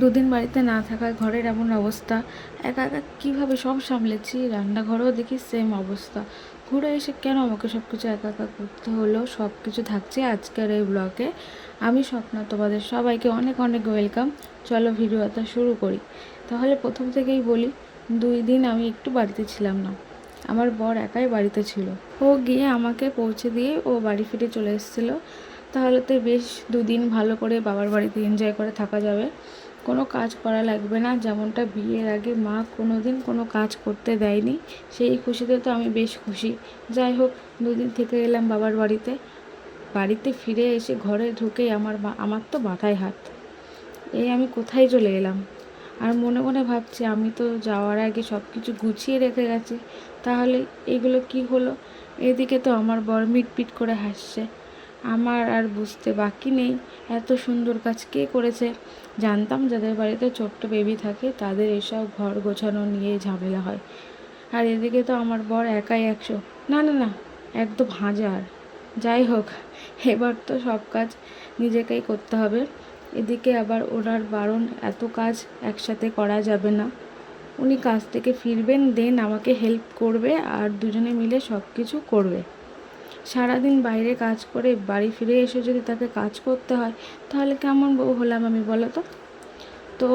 দুদিন বাড়িতে না থাকায় ঘরের এমন অবস্থা। একা একা কীভাবে সব সামলেছি? রান্নাঘরেও দেখি সেম অবস্থা। ঘুরে এসে কেন আমাকে সব কিছু একা একা করতে হলো? সব কিছু থাকছে আজকের এই ব্লগে আমি স্বপ্না, তোমাদের সবাইকে অনেক অনেক ওয়েলকাম চলো ভিডিওটা শুরু করি। তাহলে প্রথম থেকেই বলি, দুই দিন আমি একটু বাড়িতে ছিলাম না। আমার বর একাই বাড়িতে ছিল। ও গিয়ে আমাকে পৌঁছে দিয়ে ও বাড়ি ফিরে চলে এসেছিল। তাহলে তো বেশ দুদিন ভালো করে বাবার বাড়িতে এনজয় করে থাকা যাবে। কোনো কাজ করা লাগবে না। যেমনটা বিয়ের আগে মা কোনো দিন কোনো কাজ করতে দেয়নি, সেই খুশিতে তো আমি বেশ খুশি। যাই হোক, দুদিন থেকে এলাম বাবার বাড়িতে। বাড়িতে ফিরে এসে ঘরে ঢুকেই আমার আমার তো মাথায় হাত। এই আমি কোথায় চলে এলাম? আর মনে মনে ভাবছি, আমি তো যাওয়ার আগে সব কিছু গুছিয়ে রেখে গেছি। তাহলে এগুলো কি হলো? এদিকে তো আমার বর মিটপিট করে হাসছে। আমার আর বুঝতে বাকি নেই। এত সুন্দর কাজ কে করেছে? জানতাম যাদের বাড়িতে ছোট্ট বেবি থাকে, তাদের এসব ঘর গোছানো নিয়ে ঝামেলা হয়। আর এদিকে তো আমার বর একাই একশো। না না না, একদম হাজার। যাই হোক, এবার তো সব কাজ নিজেকেই করতে হবে। এদিকে আবার ওনার বারণ, এত কাজ একসাথে করা যাবে না। উনি কাজ থেকে ফিরবেন, দেন আমাকে হেল্প করবে, আর দুজনে মিলে সব কিছু করবে। সারাদিন বাইরে কাজ করে বাড়ি ফিরে এসে যদি তাকে কাজ করতে হয়, তাহলে কেমন বউ হলাম আমি বলো তো? তো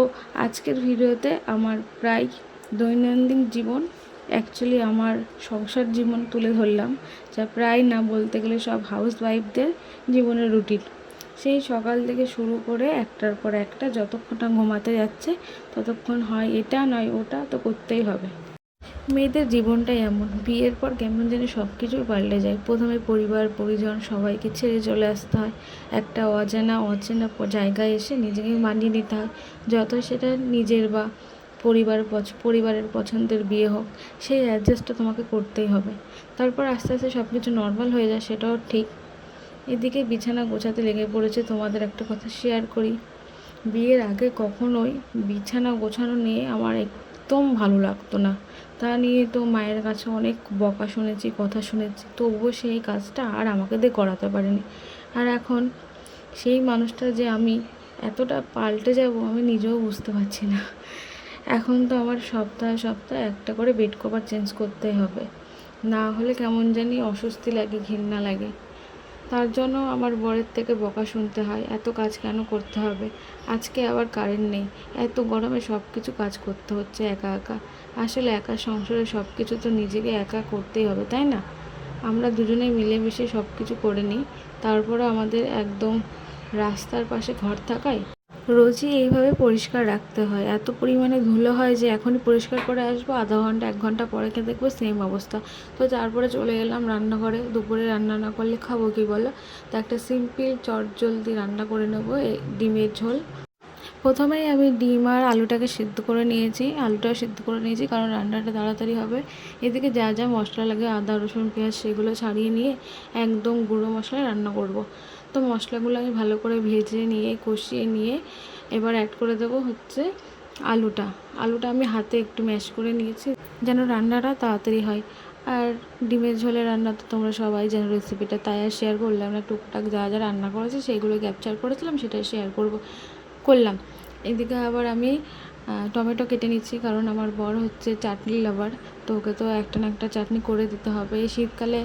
আজকের ভিডিওতে আমার প্রায় দৈনন্দিন জীবন অ্যাকচুয়ালি আমার সংসার জীবন তুলে ধরলাম, যা প্রায় না বলতে গেলে সব হাউস ওয়াইফদের জীবনের রুটিন সেই সকাল থেকে শুরু করে একটার পর একটা যতক্ষণ ঘুমাতে যাচ্ছে, ততক্ষণ হয় এটা নয় ওটা তো করতেই হবে। মেয়েদের জীবনটাই এমন। বিয়ের পর কেমন যেন সব কিছুই পাল্টে যায়। প্রথমে পরিবার, পরিজন সবাইকে ছেড়ে চলে আসতে হয়। একটা অজানা, অচেনা জায়গায় এসে নিজেকে মানিয়ে নিতে হয়। যত সেটা নিজের বা পরিবার পরিবারের পছন্দের বিয়ে হোক, সেই অ্যাডজাস্টটা তোমাকে করতেই হবে। তারপর আস্তে আস্তে সব কিছু নর্মাল হয়ে যায়, সেটাও ঠিক। এদিকে বিছানা গোছাতে লেগে পড়েছে, তোমাদের একটা কথা শেয়ার করি। বিয়ের আগে কখনোই বিছানা গোছানো নিয়ে আমার একদম ভালো লাগতো না। তা নিয়ে তো মায়ের কাছে অনেক বকা শুনেছি, কথা শুনেছি, তবুও সেই কাজটা আর আমাকে দিয়ে করাতে পারেনি। আর এখন সেই মানুষটা যে আমি এতটা পাল্টে যাব, আমি নিজেও বুঝতে পারছি না। এখন তো আমার সপ্তাহে সপ্তাহে একটা করে বেড কভার চেঞ্জ করতেই হবে। না হলে কেমন জানি অস্বস্তি লাগে, ঘৃণা লাগে। তার জন্য আমার বরের থেকে বকা শুনতে হয়, এত কাজ কেন করতে হবে? আজকে আবার কারেন্ট নেই, এত গরমে সব কিছু কাজ করতে হচ্ছে একা একা। আসলে একা সংসারে সব কিছু তো নিজেকে একা করতেই হবে, তাই না? আমরা দুজনে মিলেমিশে সব কিছু করে নিই তারপরে আমাদের একদম রাস্তার পাশে ঘর থাকায় রোজই এইভাবে পরিষ্কার রাখতে হয়। এত পরিমাণে ধুলো হয় যে এখনই পরিষ্কার করে আসব, আধা ঘণ্টা, এক ঘণ্টা পরে গিয়ে দেখব সেম অবস্থা। তো তারপরে চলে এলাম রান্নাঘরে। দুপুরে রান্না না করলে খাব কি বলো? তো একটা সিম্পল চট জলদি রান্না করে নেব ডিমের ঝোল। প্রথমেই আমি ডিম আর আলুটাকে সিদ্ধ করে নিয়েছি। আলুটাও সিদ্ধ করে নিয়েছি কারণ রান্নাটা তাড়াতাড়ি হবে। এদিকে যা যা মশলা লাগে আদা, রসুন, পেঁয়াজ, সেগুলো ছাড়িয়ে নিয়ে একদম গুঁড়ো মশলায় রান্না করব। তো মশলাগুলো আমি ভালো করে ভেজে নিয়ে, কষিয়ে নিয়ে এবার অ্যাড করে দেবো হচ্ছে আলুটা। আলুটা আমি হাতে একটু ম্যাশ করে নিয়েছি যেন রান্নাটা তাড়াতাড়ি হয়। আর ডিমের ঝোলে রান্না তো তোমরা সবাই জানো রেসিপিটা তাই আর শেয়ার করলাম না। টুকটাক যা যা রান্না করেছি সেইগুলো ক্যাপচার করেছিলাম, সেটাই শেয়ার করব, করলাম। এদিকে আবার আমি টমেটো কেটে নিচ্ছি, কারণ আমার বড় হচ্ছে চাটনি লাভার তো ওকে তো একটা না একটা চাটনি করে দিতে হবে। শীতকালে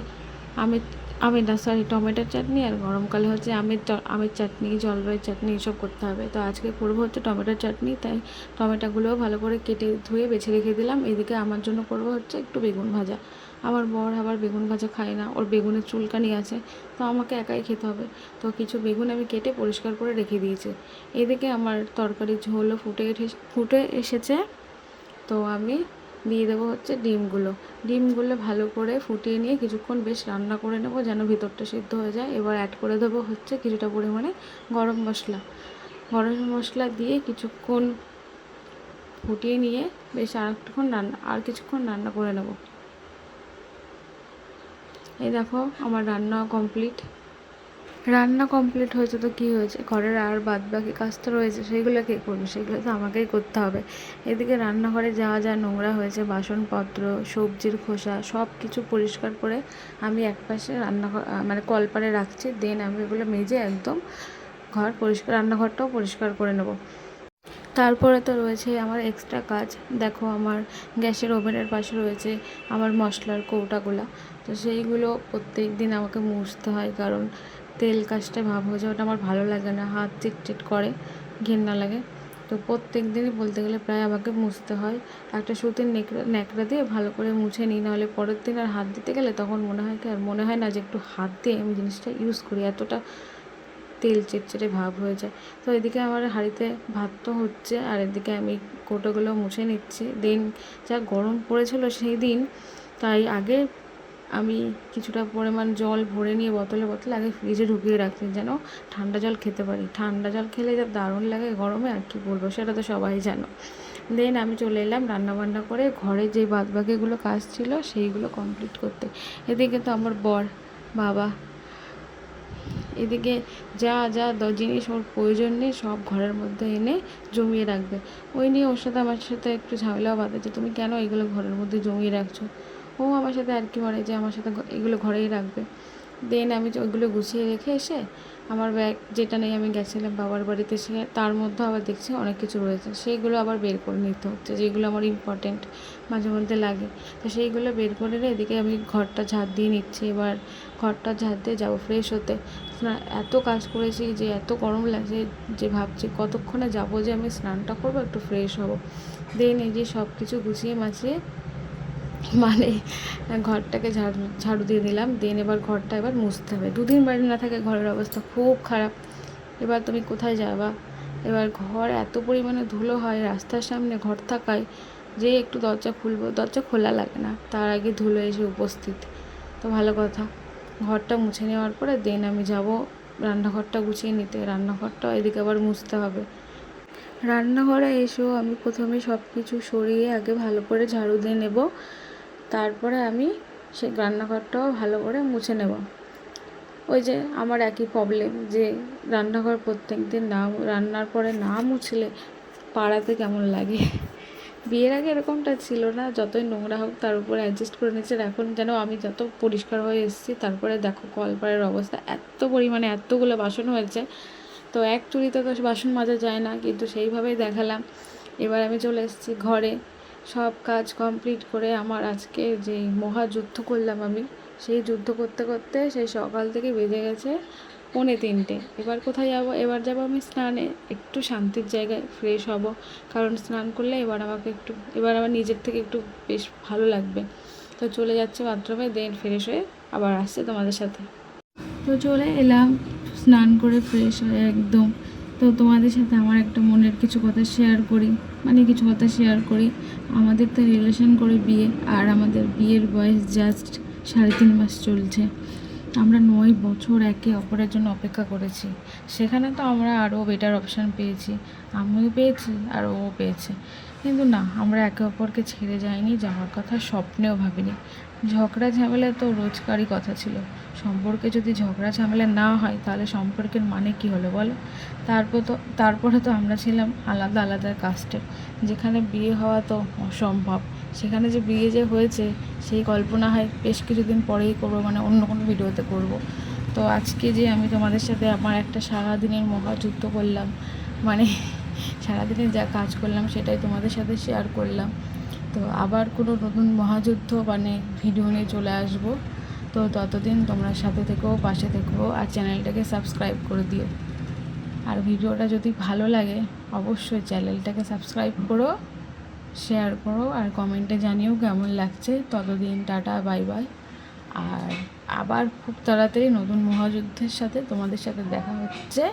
আমের আমের সরি টমেটোর চাটনি আর গরমকালে হচ্ছে আমের আমের চাটনি জলপাইয়ের চাটনি এসব করতে হবে। তো আজকে করব হচ্ছে টমেটোর চাটনি, তাই টমেটোগুলোও ভালো করে কেটে ধুয়ে বেছে রেখে দিলাম। এদিকে আমার জন্য করব হচ্ছে একটু বেগুন ভাজা। আমার বর আবার বেগুন ভাজা খায় না, ওর বেগুনের চুলকানি আছে, তো আমাকে একাই খেতে হবে। তো কিছু বেগুন আমি কেটে পরিষ্কার করে রেখে দিয়েছি। এদিকে আমার তরকারির ঝোলও ফুটে ফুটে এসেছে। তো আমি দিয়ে দেবো হচ্ছে ডিমগুলো। ডিমগুলো ভালো করে ফুটিয়ে নিয়ে কিছুক্ষণ বেশ রান্না করে নেব যেন ভিতরটা সিদ্ধ হয়ে যায়। এবার অ্যাড করে দেবো হচ্ছে কিছুটা পরিমাণে গরম মশলা। গরম মশলা দিয়ে কিছুক্ষণ ফুটিয়ে নিয়ে বেশ আর একটুক্ষণ রান্না, আর কিছুক্ষণ রান্না করে নেব। এই দেখো, আমার রান্না কমপ্লিট রান্না কমপ্লিট হয়েছে তো কী হয়েছে? ঘরের আর বাদ বাকি কাজ তো রয়েছে সেইগুলো কে করবে? সেগুলো তো আমাকেই করতে হবে। এদিকে রান্নাঘরে যা যা নোংরা হয়েছে, বাসনপত্র, সবজির খোসা সব কিছু পরিষ্কার করে আমি একপাশে রান্নাঘর মানে কলপারে রাখছি, দেন আমি এগুলো মেজে একদম ঘর পরিষ্কার, রান্নাঘরটাও পরিষ্কার করে নেব। তারপরে তো রয়েছে আমার এক্সট্রা কাজ। দেখো আমার গ্যাসের ওভেনের পাশে রয়েছে আমার মশলার কৌটাগুলো। তো সেইগুলো প্রত্যেক দিন আমাকে মুছতে হয়, কারণ তেল কাজটা ভাব হয়ে যায়, ওটা আমার ভালো লাগে না, হাত চিটচিট করে, ঘেন্না লাগে। তো প্রত্যেক দিনই বলতে গেলে প্রায় আমাকে মুছতে হয়। একটা সুতির নেকড়া, ন্যাকড়া দিয়ে ভালো করে মুছে নিই, নাহলে পরের দিন আর হাত দিতে গেলে তখন মনে হয় কি, আর মনে হয় না যে একটু হাত দিয়ে আমি জিনিসটা ইউজ করি, এতটা তেল চেটচেটে ভাব হয়ে যায়। তো এদিকে আমার হাঁড়িতে ভাত তো হচ্ছে, আর এদিকে আমি কোটোগুলো মুছে নিচ্ছি। দেন যা গরম পড়েছিল সেই দিন, তাই আগে আমি কিছুটা পরিমাণ জল ভরে নিয়ে বোতলে বোতলে আগে ফ্রিজে ঢুকিয়ে রাখছি যেন ঠান্ডা জল খেতে পারি। ঠান্ডা জল খেলে যা দারুণ লাগে গরমে, আর কি বলব সেটা তো সবাই জানো। দেন আমি চলে এলাম রান্নাবান্না করে ঘরে যে বাদবাকিগুলো কাজ ছিল সেইগুলো কমপ্লিট করতে। এদিকে তো আমার বর, বাবা, এদিকে যা যা দ, জিনিস ওর প্রয়োজন নেই সব ঘরের মধ্যে এনে জমিয়ে রাখবে। ওই নিয়ে ওর সাথে, আমার সাথে একটু ঝামেলাও বাঁধে যে তুমি কেন এগুলো ঘরের মধ্যে জমিয়ে রাখছো? ও আমার সাথে আর কি মারে যে আমার সাথে এগুলো ঘরেই রাখবে। দেন আমি যে ওগুলো গুছিয়ে রেখে এসে আমার ব্যাগ যেটা নেই আমি গেছিলাম বাবার বাড়িতে, সে তার মধ্যে আবার দেখছি অনেক কিছু রয়েছে। সেইগুলো আবার বের করে নিতে হচ্ছে, যেগুলো আমার ইম্পর্টেন্ট মাঝে মধ্যে লাগে। তো সেইগুলো বের করে এদিকে আমি ঘরটা ঝাড় দিয়ে নিচ্ছি। এবার ঘরটা ঝাড় দিয়ে যাব ফ্রেশ হতে। এত কাজ করেছি যে এত গরম লাগছে যে ভাবছি কতক্ষণে যাব যে আমি স্নানটা করব একটু ফ্রেশ হব। দেন এই যে সব কিছু গুছিয়ে মাছিয়ে মানে ঘরটাকে ঝাড়ু ঝাড়ু দিয়ে দিলাম। দেন এবার ঘরটা এবার মুছতে হবে। দুদিন বাড়ি না থাকে ঘরের অবস্থা খুব খারাপ। এবার তুমি কোথায় যাবা? এবার ঘর এত পরিমাণে ধুলো হয়, রাস্তার সামনে ঘর থাকায় যে একটু দরজা খুলবো, দরজা খোলা লাগে না। তার আগে ধুলো এসে উপস্থিত। তো ভালো কথা। ঘরটা মুছে নেওয়ার পরে দেন আমি যাব রান্নাঘরটা গুছিয়ে নিতে। রান্নাঘরটা এদিকে আবার মুছতে হবে। রান্নাঘরে এসেও আমি প্রথমে সব কিছু সরিয়ে আগে ভালো করে ঝাড়ু দিয়ে নেব। তারপরে আমি সেই রান্নাঘরটাও ভালো করে মুছে নেব। ওই যে আমার একই প্রবলেম যে রান্নাঘর প্রত্যেক দিন না রান্নার পরে না মুছলে পাড়াতে কেমন লাগে? বিয়ের আগে এরকমটা ছিল না, যতই নোংরা হোক তার উপরে অ্যাডজাস্ট করে নিচ্ছে এখন যেন আমি যত পরিষ্কার হয়ে এসেছি, তারপরে দেখো কলপাড়ের অবস্থা, এত পরিমাণে এতগুলো বাসন হয়েছে। তো এক চুরিতে তো বাসন মাজা যায় না, কিন্তু সেইভাবেই দেখালাম। এবার আমি চলে এসেছি ঘরে। সব কাজ কমপ্লিট করে আমার আজকে যে মহাযুদ্ধ করলাম আমি, সেই যুদ্ধ করতে করতে সেই সকাল থেকে বেজে গেছে পৌনে তিনটে। এবার কোথায় যাব? এবার যাব আমি স্নানে। একটু শান্তির জায়গায় ফ্রেশ হব। কারণ স্নান করলে এবার আমাকে একটু, এবার আমার নিজের থেকে একটু বেশ ভালো লাগবে। তো চলে যাচ্ছে বাথরুমে দেন ফ্রেশ হয়ে আবার আসছে তোমাদের সাথে। তো চলে এলাম, স্নান করে ফ্রেশ হয়ে একদম। তো তোমাদের সাথে আমার একটা মনের কিছু কথা শেয়ার করি। মানে কিছু কথা শেয়ার করি। আমাদের তো রিলেশন করে বিয়ে, আর আমাদের বিয়ের বয়স জাস্ট সাড়ে তিন মাস চলছে। আমরা নয় বছর একে অপরের জন্য অপেক্ষা করেছি। সেখানে তো আমরা আরও বেটার অপশান পেয়েছি। আমিও পেয়েছি, আর ও পেয়েছে। কিন্তু না, আমরা একে অপরকে ছেড়ে যাইনি, যাওয়ার কথা স্বপ্নেও ভাবিনি। ঝগড়া ঝামেলা তো রোজকারই কথা ছিল। সম্পর্কে যদি ঝগড়া ঝামেলা না হয়, তাহলে সম্পর্কের মানে কি হলো বলো? তারপর তো, তারপরে তো আমরা ছিলাম আলাদা আলাদা কাস্টের যেখানে বিয়ে হওয়া তো অসম্ভব। সেখানে যে বিয়ে যে হয়েছে, সেই কল্পনা হয় বেশ কিছুদিন পরেই করব মানে অন্য কোনো ভিডিওতে করব। তো আজকে যে আমি তোমাদের সাথে আমার একটা সারাদিনের মহাযুদ্ধ করলাম মানে সারাদিনে যা কাজ করলাম, সেটাই তোমাদের সাথে শেয়ার করলাম। তো আবার কোনো নতুন মহাযুদ্ধ মানে ভিডিও নিয়ে চলে আসব। তো ততদিন তোমরা সাথে থেকো, পাশে থেকো আর চ্যানেলটাকে সাবস্ক্রাইব করে দিও। আর ভিডিওটা যদি ভালো লাগে, অবশ্যই চ্যানেলটাকে সাবস্ক্রাইব করো, শেয়ার করো আর কমেন্টে জানিও কেমন লাগছে। ততদিন টাটা, বাই বাই। আর আবার খুব তাড়াতাড়ি নতুন মহাযুদ্ধের সাথে তোমাদের সাথে দেখা হচ্ছে।